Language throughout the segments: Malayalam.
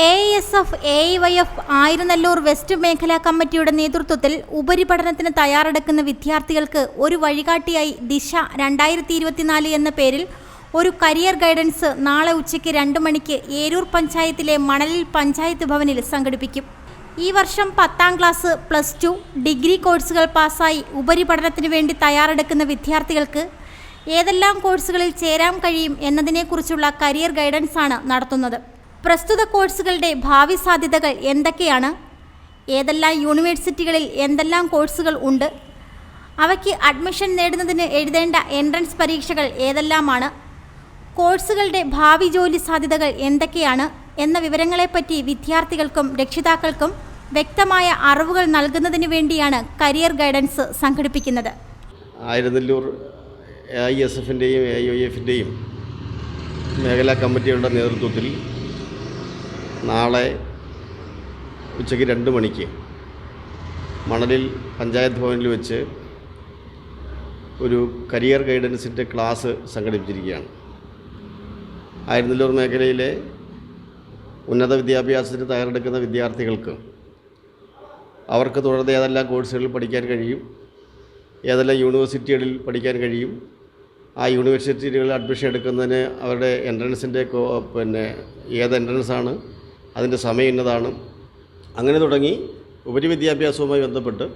A S F A Y F Ayiranallur west മേഖലാ കമ്മിറ്റിയുടെ നേതൃത്വത്തിൽ ഉപരിപഠനത്തിന് തയ്യാറെടുക്കുന്ന വിദ്യാർത്ഥികൾക്ക് ഒരു വഴികാട്ടിയായി ദിശ രണ്ടായിരത്തി ഇരുപത്തിനാല് എന്ന പേരിൽ ഒരു കരിയർ ഗൈഡൻസ് നാളെ ഉച്ചയ്ക്ക് രണ്ട് മണിക്ക് ഏരൂർ പഞ്ചായത്തിലെ മണലിൽ പഞ്ചായത്ത് ഭവനിൽ സംഘടിപ്പിക്കും. ഈ വർഷം പത്താം ക്ലാസ് പ്ലസ് ടു ഡിഗ്രി കോഴ്സുകൾ പാസ്സായി ഉപരിപഠനത്തിന് വേണ്ടി തയ്യാറെടുക്കുന്ന വിദ്യാർത്ഥികൾക്ക് ഏതെല്ലാം കോഴ്സുകളിൽ ചേരാൻ കഴിയും എന്നതിനെക്കുറിച്ചുള്ള കരിയർ ഗൈഡൻസ് ആണ് നടത്തുന്നത്. പ്രസ്തുത കോഴ്സുകളുടെ ഭാവി സാധ്യതകൾ എന്തൊക്കെയാണ്? ഏതെല്ലാം യൂണിവേഴ്സിറ്റികളിൽ എന്തെല്ലാം കോഴ്സുകൾ ഉണ്ട്? അവയ്ക്ക് അഡ്മിഷൻ നേടുന്നതിന് എഴുതേണ്ട എൻട്രൻസ് പരീക്ഷകൾ ഏതെല്ലാമാണ്? കോഴ്സുകളുടെ ഭാവി ജോലി സാധ്യതകൾ എന്തൊക്കെയാണ്? എന്ന വിവരങ്ങളെപ്പറ്റി വിദ്യാർത്ഥികൾക്കും രക്ഷിതാക്കൾക്കും വ്യക്തമായ അറിവുകൾ നൽകുന്നതിന് വേണ്ടിയാണ് കരിയർ ഗൈഡൻസ് സംഘടിപ്പിക്കുന്നത്. ആയിരനെല്ലൂർ എ ഐ എസ് എഫിന്റെയും എ ഐ ഒ എഫിന്റെയും മേഖലാ കമ്മിറ്റികളുടെ നേതൃത്വത്തിൽ നാളെ ഉച്ചയ്ക്ക് രണ്ട് മണിക്ക് മണലിൽ പഞ്ചായത്ത് ഭവനിൽ വെച്ച് ഒരു കരിയർ ഗൈഡൻസിന്റെ ക്ലാസ് സംഘടിപ്പിച്ചിരിക്കുകയാണ്. ആയിരുന്നല്ലൂർ മേഖലയിലെ ഉന്നത വിദ്യാഭ്യാസത്തിന് തയ്യാറെടുക്കുന്ന വിദ്യാർത്ഥികൾക്ക് അവർക്ക് തുടർന്ന് ഏതെല്ലാം കോഴ്സുകളിൽ പഠിക്കാൻ കഴിയും ഏതെല്ലാം യൂണിവേഴ്സിറ്റികളിൽ പഠിക്കാൻ കഴിയും ആ യൂണിവേഴ്സിറ്റികളിൽ അഡ്മിഷൻ എടുക്കുന്നതിന് അവരുടെ എൻട്രൻസിന്റെ പിന്നെ ഏത് എൻട്രൻസാണ് അതിന്റെ സമയം ഇന്നതാണ്. അങ്ങനെ തുടങ്ങി ഉപരിവിദ്യാഭ്യാസവുമായി ബന്ധപ്പെട്ട്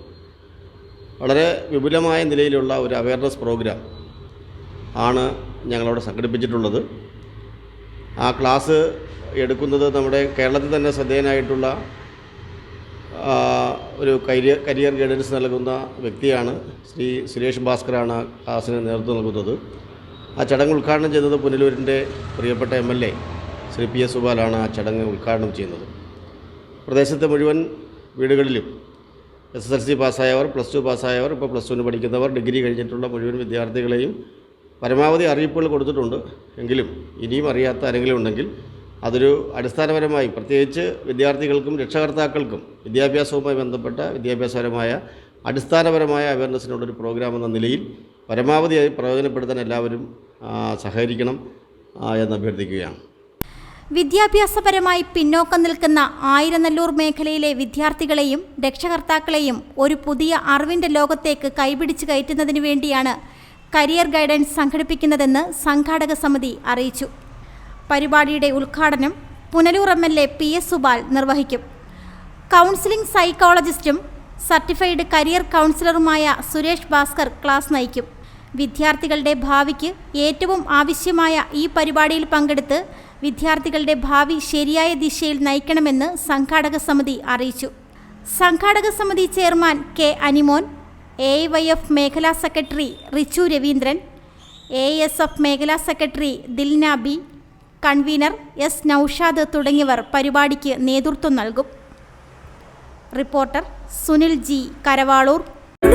വളരെ വിപുലമായ നിലയിലുള്ള ഒരു അവയർനെസ് പ്രോഗ്രാം ആണ് ഞങ്ങളവിടെ സംഘടിപ്പിച്ചിട്ടുള്ളത്. ആ ക്ലാസ് എടുക്കുന്നത് നമ്മുടെ കേരളത്തിൽ തന്നെ ശ്രദ്ധേയനായിട്ടുള്ള ഒരു കരിയർ കരിയർ ഗൈഡൻസ് നൽകുന്ന വ്യക്തിയാണ് ശ്രീ സുരേഷ് ഭാസ്കറാണ് ക്ലാസ്സിന് നേതൃത്വം നൽകുന്നത്. ആ ചടങ്ങ് ഉദ്ഘാടനം ചെയ്തത് പുനലൂരിന്റെ പ്രിയപ്പെട്ട M L A Shri P S സുബാലാണ് ആ ചടങ്ങ് ഉദ്ഘാടനം ചെയ്യുന്നത്. പ്രദേശത്തെ മുഴുവൻ വീടുകളിലും എസ് എസ് എൽ സി പാസ്സായവർ പ്ലസ് ടു പാസ്സായവർ ഇപ്പോൾ പ്ലസ് ടുവിന് പഠിക്കുന്നവർ ഡിഗ്രി കഴിഞ്ഞിട്ടുള്ള മുഴുവൻ വിദ്യാർത്ഥികളെയും പരമാവധി അറിയിപ്പുകൾ കൊടുത്തിട്ടുണ്ട്. എങ്കിലും ഇനിയും അറിയാത്ത ആരെങ്കിലും ഉണ്ടെങ്കിൽ അതൊരു അടിസ്ഥാനപരമായി പ്രത്യേകിച്ച് വിദ്യാർത്ഥികൾക്കും രക്ഷകർത്താക്കൾക്കും വിദ്യാഭ്യാസവുമായി ബന്ധപ്പെട്ട വിദ്യാഭ്യാസപരമായ അടിസ്ഥാനപരമായ അവയർനെസ്സിനുള്ളൊരു പ്രോഗ്രാം എന്ന നിലയിൽ പരമാവധി പ്രയോജനപ്പെടുത്താൻ എല്ലാവരും സഹകരിക്കണം എന്ന് അഭ്യർത്ഥിക്കുകയാണ്. വിദ്യാഭ്യാസപരമായി പിന്നോക്കം നിൽക്കുന്ന ആയിരനല്ലൂർ മേഖലയിലെ വിദ്യാർത്ഥികളെയും രക്ഷകർത്താക്കളെയും ഒരു പുതിയ അറിവിന്റെ ലോകത്തേക്ക് കൈപിടിച്ച് കയറ്റുന്നതിനു വേണ്ടിയാണ് കരിയർ ഗൈഡൻസ് സംഘടിപ്പിക്കുന്നതെന്ന് സംഘാടക സമിതി അറിയിച്ചു. പരിപാടിയുടെ ഉദ്ഘാടനം Punalur M L A P S Supal നിർവഹിക്കും. കൗൺസിലിംഗ് സൈക്കോളജിസ്റ്റും സർട്ടിഫൈഡ് കരിയർ കൗൺസിലറുമായ സുരേഷ് ഭാസ്കർ ക്ലാസ് നയിക്കും. വിദ്യാർത്ഥികളുടെ ഭാവിക്ക് ഏറ്റവും ആവശ്യമായ ഈ പരിപാടിയിൽ പങ്കെടുത്ത് വിദ്യാർത്ഥികളുടെ ഭാവി ശരിയായ ദിശയിൽ നയിക്കണമെന്ന് സംഘാടക സമിതി അറിയിച്ചു. സംഘാടക സമിതി chairman K Animon A Y F മേഖലാ secretary Richu Raveendran A S F മേഖലാ secretary Dilna B convener S Noushad തുടങ്ങിയവർ പരിപാടിക്ക് നേതൃത്വം നൽകും. Reporter Sunil G Karavaloor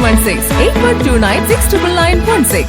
716 8129 69916